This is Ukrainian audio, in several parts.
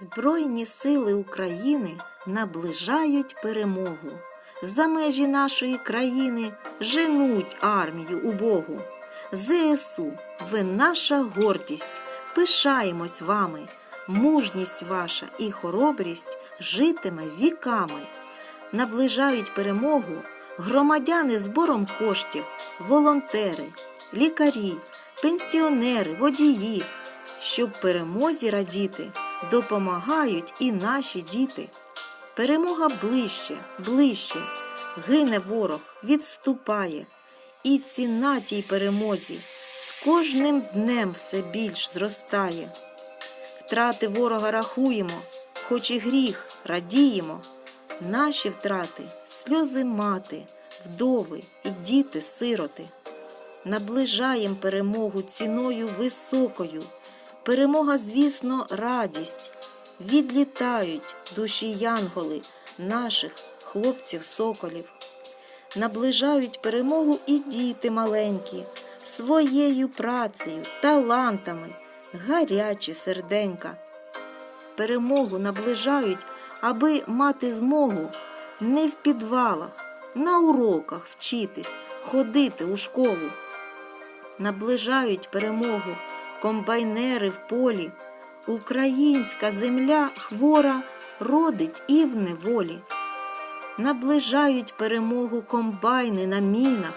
Збройні сили України наближають перемогу. За межі нашої країни женуть армію убогу. ЗСУ, ви наша гордість, пишаємось вами. Мужність ваша і хоробрість житиме віками. Наближають перемогу громадяни збором коштів, волонтери, лікарі, пенсіонери, водії. Щоб перемозі радіти, допомагають і наші діти. Перемога ближче, ближче, гине ворог, відступає, і ціна тій перемозі з кожним днем все більш зростає. Втрати ворога рахуємо, хоч і гріх радіємо. Наші втрати сльози мати, вдови і діти сироти. Наближаєм перемогу ціною високою. Перемога, звісно, радість. Відлітають душі янголи наших хлопців-соколів. Наближають перемогу і діти маленькі, своєю працею, талантами, гарячі серденька. Перемогу наближають, аби мати змогу не в підвалах, на уроках вчитись, ходити у школу. Наближають перемогу комбайнери в полі. Українська земля хвора родить і в неволі. Наближають перемогу комбайни на мінах.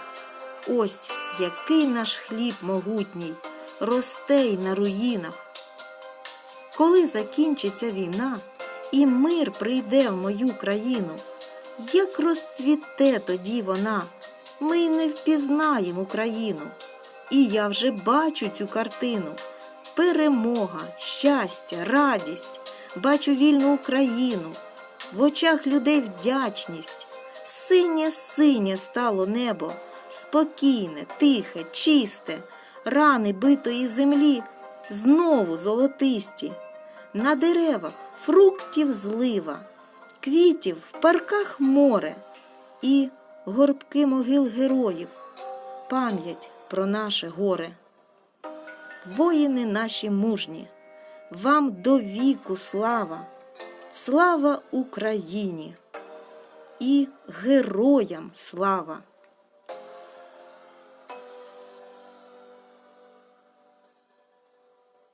Ось який наш хліб могутній, росте й на руїнах. Коли закінчиться війна і мир прийде в мою країну, як розцвіте тоді вона, ми й не впізнаємо Україну. І я вже бачу цю картину. Перемога, щастя, радість, бачу вільну Україну, в очах людей вдячність. Синє синє стало небо, спокійне, тихе, чисте, рани битої землі знову золотисті. На деревах фруктів злива, квітів в парках море і горбки могил героїв, пам'ять про наше горе. Воїни наші мужні, вам до віку слава, слава Україні і героям слава!